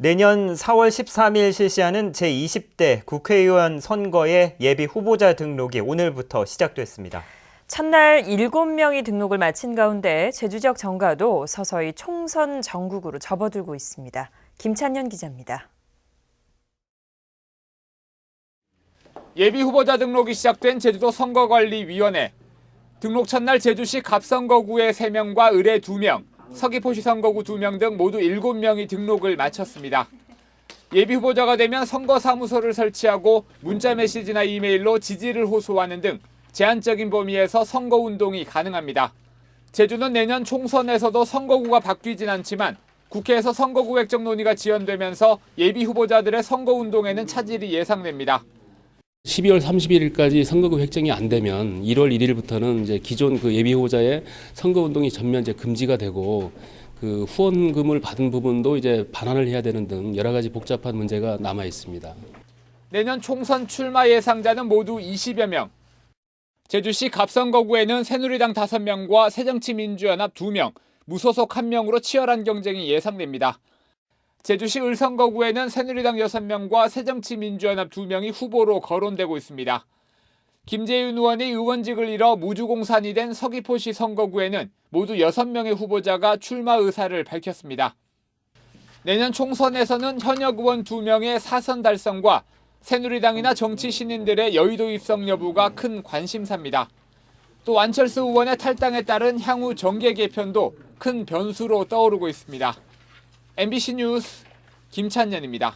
내년 4월 13일 실시하는 제20대 국회의원 선거의 예비 후보자 등록이 오늘부터 시작됐습니다. 첫날 7명이 등록을 마친 가운데 제주 지역 정가도 서서히 총선 전국으로 접어들고 있습니다. 김찬현 기자입니다. 예비 후보자 등록이 시작된 제주도 선거관리위원회. 등록 첫날 제주시 갑선거구의 3명과 을의 2명, 서귀포시 선거구 2명 등 모두 7명이 등록을 마쳤습니다. 예비 후보자가 되면 선거사무소를 설치하고 문자 메시지나 이메일로 지지를 호소하는 등 제한적인 범위에서 선거운동이 가능합니다. 제주는 내년 총선에서도 선거구가 바뀌진 않지만 국회에서 선거구 획정 논의가 지연되면서 예비 후보자들의 선거운동에는 차질이 예상됩니다. 12월 31일까지 선거구 획정이 안 되면 1월 1일부터는 이제 기존 그 예비 후보자의 선거 운동이 전면 이제 금지가 되고 그 후원금을 받은 부분도 이제 반환을 해야 되는 등 여러 가지 복잡한 문제가 남아 있습니다. 내년 총선 출마 예상자는 모두 20여 명. 제주시 갑선거구에는 새누리당 5명과 새정치민주연합 2명, 무소속 1명으로 치열한 경쟁이 예상됩니다. 제주시 을선거구에는 새누리당 6명과 새정치민주연합 2명이 후보로 거론되고 있습니다. 김재윤 의원이 의원직을 잃어 무주공산이 된 서귀포시 선거구에는 모두 6명의 후보자가 출마 의사를 밝혔습니다. 내년 총선에서는 현역 의원 2명의 사선 달성과 새누리당이나 정치 신인들의 여의도 입성 여부가 큰 관심사입니다. 또 안철수 의원의 탈당에 따른 향후 정계 개편도 큰 변수로 떠오르고 있습니다. MBC 뉴스 김찬년입니다.